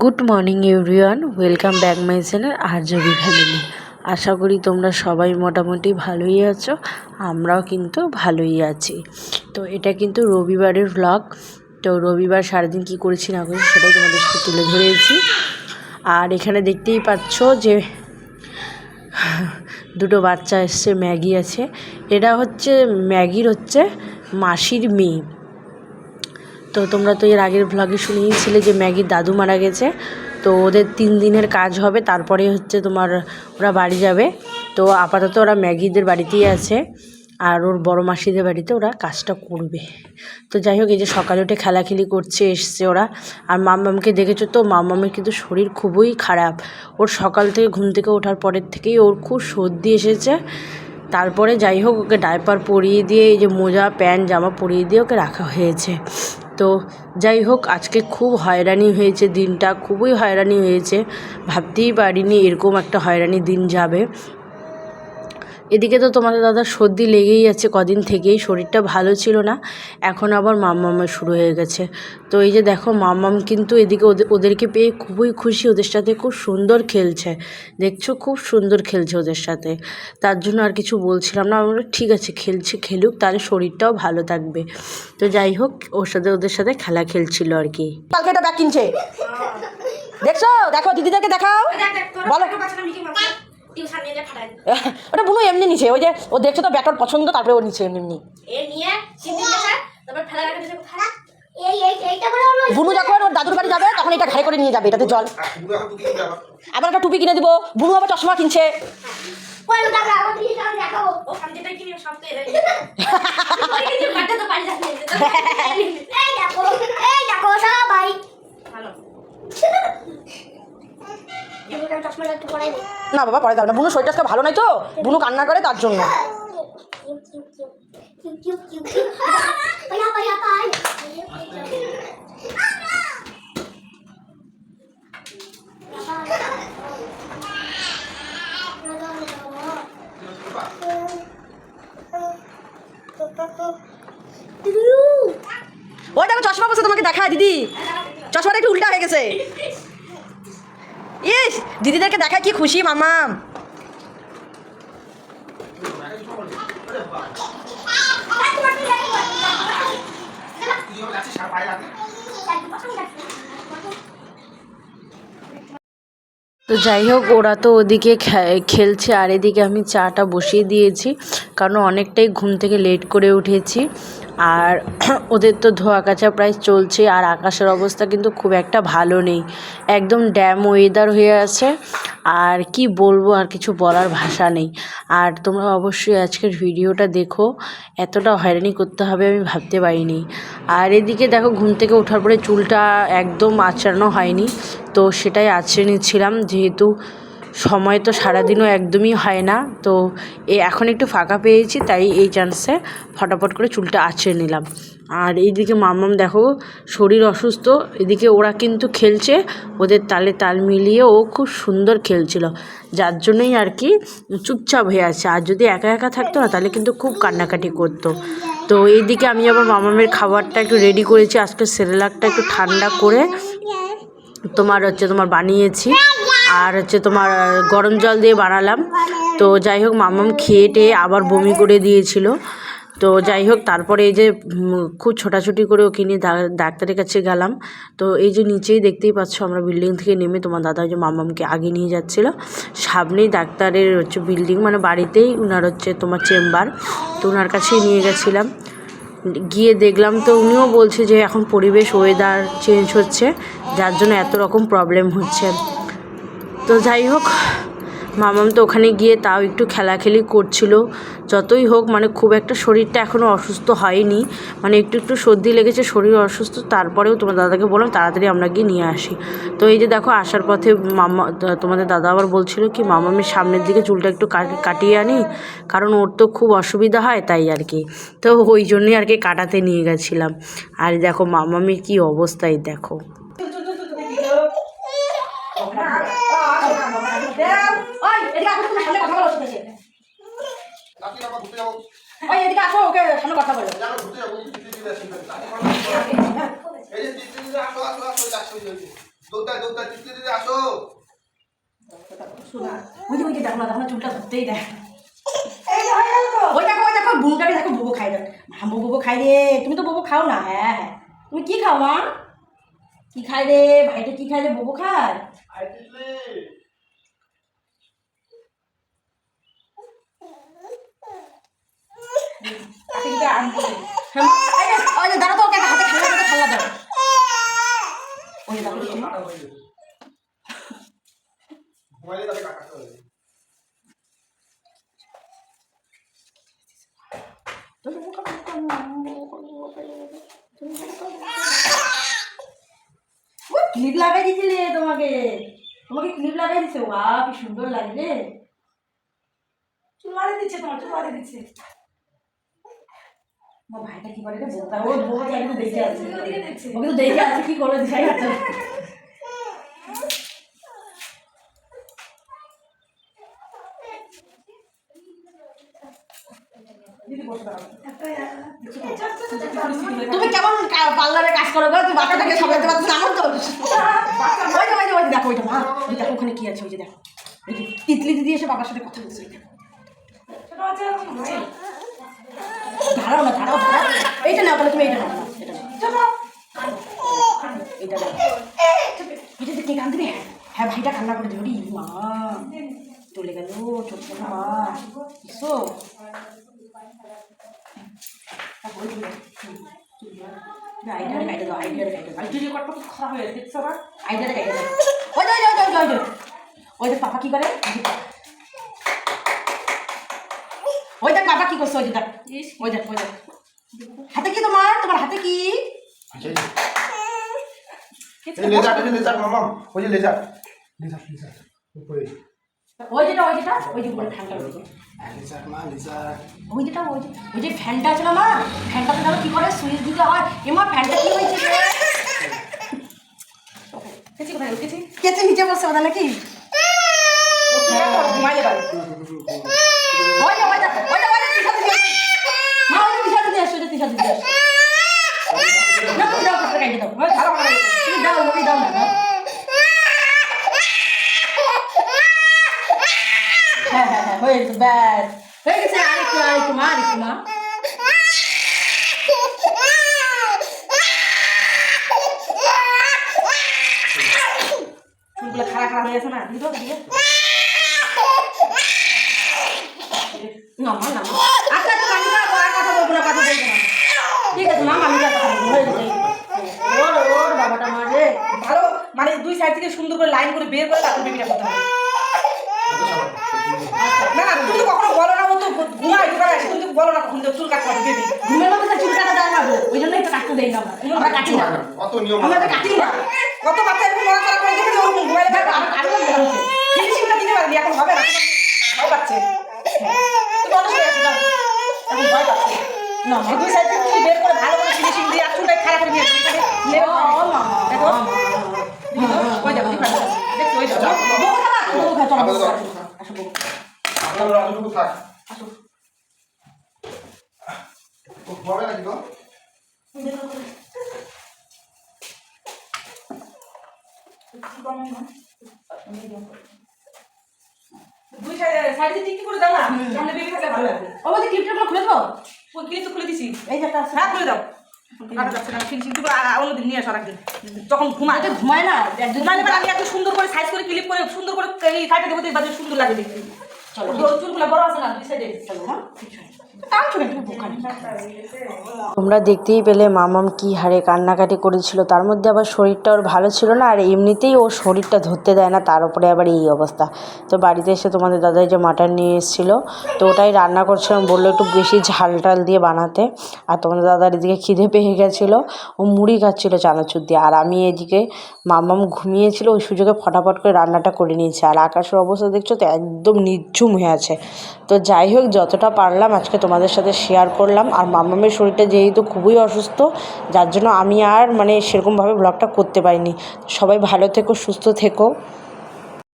Good morning everyone welcome back my channel আরজবি family আশা করি তোমরা সবাই মোটামুটি ভালোই আছো, আমরাও কিন্তু ভালোই আছি। তো এটা কিন্তু রবিবারের ভ্লগ তো রবিবার সারাদিন কী করেছি না করেছি সেটাই তোমাদের সাথে তুলে ধরেছি। আর এখানে দেখতেই পাচ্ছ যে দুটো বাচ্চা এসছে, ম্যাগি আছে। এটা হচ্ছে, ম্যাগির হচ্ছে মাসির মেয়ে। তো তোমরা তো এর আগের ভ্লগে শুনিয়েছিলে যে ম্যাগির দাদু মারা গেছে। তো ওদের তিন দিনের কাজ হবে, তারপরে হচ্ছে তোমার ওরা বাড়ি যাবে। তো আপাতত ওরা ম্যাগিদের বাড়িতেই আছে, আর ওর বড় মাসিদের বাড়িতে ওরা কাজটা করবে। তো যাই হোক, এই যে সকালে উঠে খেলাখেলি করছে, এসছে ওরা। আর মাম্মামকে দেখেছ তো? মাম্মামের কিন্তু শরীর খুবই খারাপ। ওর সকাল থেকে ঘুম থেকে ওঠার পরের থেকেই ওর খুব সর্দি এসেছে। তারপরে যাই হোক, ওকে ডাইপার পরিয়ে দিয়ে, এই যে মোজা, প্যান্ট, জামা পরিয়ে দিয়ে ওকে রাখা হয়েছে। তো যাই হোক, আজকে খুব হয়রানি হয়েছে দিনটা, খুবই হয়রানি হয়েছে। ভাবতেই পারিনি এরকম একটা হয়রানি দিন যাবে। এদিকে তো তোমাদের দাদা সর্দি লেগেই আছে কদিন থেকেই শরীরটা ভালো ছিল না। এখন আবার মাম্মামের শুরু হয়ে গেছে। তো এই যে দেখো মাম্মাম কিন্তু এদিকে ওদের ওদেরকে পেয়ে খুবই খুশি ওদের সাথে খুব সুন্দর খেলছে। দেখছ খুব সুন্দর খেলছে ওদের সাথে। তার জন্য আর কিছু বলছিলাম না আমরা ঠিক আছে খেলছে খেলুক তাহলে শরীরটাও ভালো থাকবে। তো যাই হোক ওর সাথে ওদের সাথে খেলা খেলছিল আর কি। কিনছে। দেখছ? দেখো দিদিদেরকে দেখাও। বলো। ওটা বুনু এমনি নিছে ওই যে ও দেখছ তো ব্যাগটার পছন্দ তারপরে ও নিচ্ছে এমনি বুনু যখন ওর দাদুর বাড়ি যাবে তখন এটা ঘাড়ে করে নিয়ে যাবে এটাতে জল। আবার একটা টুপি কিনে দিব বুনু আবার চশমা কিনছে। কই ওটা আমরা আবার দিয়ে যাও দেখাবো ও আমি যেটা কিনি সব তো এরাই ওই যে বাটা তো পারি যাচ্ছে এই দেখো এই দেখো সবাই ভালো এবার চশমাটা একটু পরাই দে না বাবা, পরে যাবে না। বুনু শরীরটা ভালো নাই তো? বুনু কান্না করে তার জন্য। ও দেখো, চশমা বসে তোমাকে দেখা দিদি। চশমাটা একটু উল্টা হয়ে গেছে। ইস, দিদিদেরকে দেখায় কি খুশি মামাম তো যাই হোক, ওরা তো ওদিকে খেলছে, আর এদিকে আমি চাটা বসিয়ে দিয়েছি, কারণ অনেকটাই ঘুম থেকে লেট করে উঠেছি। আর ওদের তো ধোয়া কাচা প্রায় চলছে, আর আকাশের অবস্থা কিন্তু খুব একটা ভালো নেই। একদম ড্যাম ওয়েদার হয়ে আছে, আর কি বলব আর কিছু বলার ভাষা নেই। আর তোমরা অবশ্যই আজকের ভিডিওটা দেখো, এতটা হয়রানি করতে হবে আমি ভাবতে পারিনি। আর এদিকে দেখো ঘুম থেকে ওঠার পরে চুলটা একদম আঁচড়ানো হয়নি, তো সেটাই আঁচড়ে নিচ্ছিলাম, যেহেতু সময় তো সারাদিনও একদমই হয় না। তো এ এখন একটু ফাঁকা পেয়েছি, তাই এই চান্সে ফটাফট করে চুলটা আঁচড়ে নিলাম। আর এইদিকে মামাম দেখো, শরীর অসুস্থ। এদিকে ওরা কিন্তু খেলছে, ওদের তালে তাল মিলিয়ে ও খুব সুন্দর খেলছিল। যার জন্যই আর কি চুপচাপ হয়ে আছে। আর যদি একা একা থাকতো না, তাহলে কিন্তু খুব কান্নাকাটি করতো। তো এইদিকে আমি আবার মামামের খাবারটা একটু রেডি করেছি। আজকে সেরেলাকটা একটু ঠান্ডা করে তোমার হচ্ছে তোমার বানিয়েছি। আর হচ্ছে তোমার গরম জল দিয়ে বানালাম। তো যাই হোক, মামাম খেয়ে টেয়ে আবার বমি করে দিয়েছিল। তো যাই হোক, তারপরে এই যে খুব ছোটাছুটি করে ওকে নিয়ে ডাক্তারের কাছে গেলাম। তো এই যে নিচেই দেখতেই পাচ্ছ, আমরা বিল্ডিং থেকে নেমে তোমার দাদা যে মামামকে আগে নিয়ে যাচ্ছিল। সামনেই ডাক্তারের হচ্ছে বিল্ডিং মানে বাড়িতেই উনার হচ্ছে তোমার চেম্বার তো ওনার কাছেই নিয়ে গেছিলাম। গিয়ে দেখলাম তো উনিও বলছে যে, এখন পরিবেশ ওয়েদার চেঞ্জ হচ্ছে। যার জন্য এত রকম প্রবলেম হচ্ছে। তো যাই হোক মামাম তো ওখানে গিয়ে তাও একটু খেলাখেলি করছিল যতই হোক মানে খুব একটা শরীরটা এখনও অসুস্থ হয়নি মানে একটু একটু সর্দি লেগেছে শরীর অসুস্থ তারপরেও তোমার দাদাকে বললাম তাড়াতাড়ি আমরা গিয়ে নিয়ে আসি তো এই যে দেখো আসার পথে মামা তোমাদের দাদা আবার বলছিল কি মামামের সামনের দিকে চুলটা একটু কাটিয়ে আনি কারণ ওর তো খুব অসুবিধা হয় তাই আর কি তো ওই জন্যই আর কি কাটাতে নিয়ে গেছিলাম আর দেখো মামামের কি অবস্থায় দেখো এদিকে আসো তুমি সামনে কথা বলো ওর সাথে। ওই এদিকে আসো ওকে সামনে কথা বলো। চুলটা ধরতেই দেয় ওই দেখো ওই দেখো বুনটাকে দেখো বুবু খাই দেখ মা বুবু খাই রে। তুমি তো বুবু খাও না হ্যাঁ হ্যাঁ। তুমি কি খাও মা? কি খায় রে? ভাইটা কি খায় রে? বুবু খায় আয় তিতলি হ্যাঁ, মা, এই যে, ওই যে দাঁড়া তো ওকে হাতে খেলা খেলা ক্লিপ লাগাই দিয়েছিলে তোমাকে তোমাকে ক্লিপ লাগাই দিছে ওয়া কি সুন্দর লাগছে চুল মারি দিচ্ছে তোমার চুল মারি দিচ্ছে আমার ভাইটা কি করে রে? ও বউ জানি তো দেখে আছে ওকে তো দেখে আছে কি করে দেখাই যাচ্ছে দিদি বসে দাঁড়াও। তুমি কেমন পার্লারে কাজ করো গো? তুমি বাচ্চাটাকে সামলাতে পারছ না আমার তো? ওই যে ওই যে দেখো ওই যে মা। ওই দেখো ওখানে কি আছে ওই যে দেখো। ওই যে তিতলি দিদি এসে বাবার সাথে কথা বলছে ওই দেখো। দাঁড়াও না দাঁড়াও দাঁড়াও। এইটা নাও তাহলে তুমি এইটা নাও। এটা নাও। এটা নাও এটা দেখে কান দিবে? হ্যাঁ ভাইটা কান্না করে দেবে। মা। চলে গেল ছোট ছোট মা। এসো। আইডিয়ারে কাইটে দাও আইডিয়ারে কাইটে দাও। খুব খারাপ হয়ে গেছে? দাও। ওই ওই ওই ওই ওই যে পাপা কি করে? ওই দেখ পাপা কি করছে ওই যে দেখ ওই দেখ ওই দেখ। হাতে কি তোমার? তোমার হাতে কি? এই লেজার এই লেজার মামাম ওই যে লেজার লেজার লেজার উপরে। ওই যেটা ওই যেটা ওই যে উপরে ফ্যানটা রয়েছে। হ্যাঁ, লেজার মা লেজার ওই যেটা ওই যে ওই যে ফ্যানটা আছে না ফ্যানটাতে ধরো কি করে? সুইচ দিতে হয়। এমা ফ্যানটা কি হয়েছে রে? কেচি কোথায়? গেল? কেচি? কেচে নিচে বসছে ওটা নাকি? ঘুমাইলে পারে। ดานม่ดานไหนเฮ้ยสบายเฮ้ยก็ใช่อะไรคือะไรคุมาดิคุมาคุณกระคาคาเลยสนาดนี้ด้วยกันเนี่ยหน่อมหน่อ দুই সাইড থেকে সুন্দর করে লাইন করে বের করে তারপর বেবিটা করতে হবে না না তুমি তো কখনো বলো না ও তো ঘুমায় আসে তুমি বলো না কখন চুল কাটতে হবে বেবি। ঘুমের মধ্যে তো চুল কাটা যায় না গো ওই জন্যই তো কাটতে দেই না আমরা। কাটি না কত নিয়ম আমরা কাটি না কত বাচ্চা এরকম নড়াচড়া করে দেখো, থাকবে আরও আরও বেরোচ্ছে ফিনিশিংটা দিতে পারবি এখন হবে না ভয় পাচ্ছে তুমি অনেক হয়ে গেছো যাও। এখন ভয় পাচ্ছে না এই দুই সাইড থেকে তুমি বের করে ভালো করে ফিনিশিং দিয়ে আর চুলটা খারাপ করে নিয়ে আসবে এখানে লেবে ও হবে। মা দেখো ওই দেখো difference আছে। দেখছ ওই দেখো বউ খাবা বউ খা চলো বউ খা। আসো বউ আপনার রাজুটুকু থাক দুই সাইডে সাইডে দিক করে দাও না সামনে বেবি থাকলে ভালো লাগবে। ও ক্লিপটা খুলে দাও ক্লিপ তো খুলে দিছি। এই যে। হ্যাঁ খুলে দাও। ঘুমায়। ঘুমায় না আমি এত সুন্দর করে সাইজ করে ক্লিপ করে সুন্দর করে কাটে দেবো সুন্দর লাগে দেখতে। চলো। চুলগুলো বড় আছে না দুই সাইডে চলো হ্যাঁ তোমরা দেখতেই পেলে মামাম কি হারে কান্নাকাটি করেছিল। তার মধ্যে আবার শরীরটা ওর ভালো ছিল না, আর এমনিতেই ওর শরীরটা ধরতে দেয় না, তার উপরে আবার এই অবস্থা। তো বাড়িতে এসে তোমাদের দাদাই যে মাটন নিয়ে এসেছিল, তো ওটাই রান্না করছিলাম বলল একটু বেশি ঝাল টাল দিয়ে বানাতে। আর তোমাদের দাদার এদিকে খিদে পেয়ে গেছিল, ও মুড়ি খাচ্ছিলো চানাচুর দিয়ে। আর আমি এদিকে মামাম ঘুমিয়েছিল, ওই সুযোগে ফটাফট করে রান্নাটা করে নিয়েছি। আর আকাশের অবস্থা দেখছ তো একদম নির্ঝুম হয়ে আছে। তো যাই হোক, যতটা পারলাম আজকে তোমাদের সাথে শেয়ার করলাম। আর মামামের শরীরটা যেহেতু খুবই অসুস্থ, যার জন্য আমি আর মানে সেরকমভাবে ব্লগটা করতে পারিনি। সবাই ভালো থেকো, সুস্থ থেকো।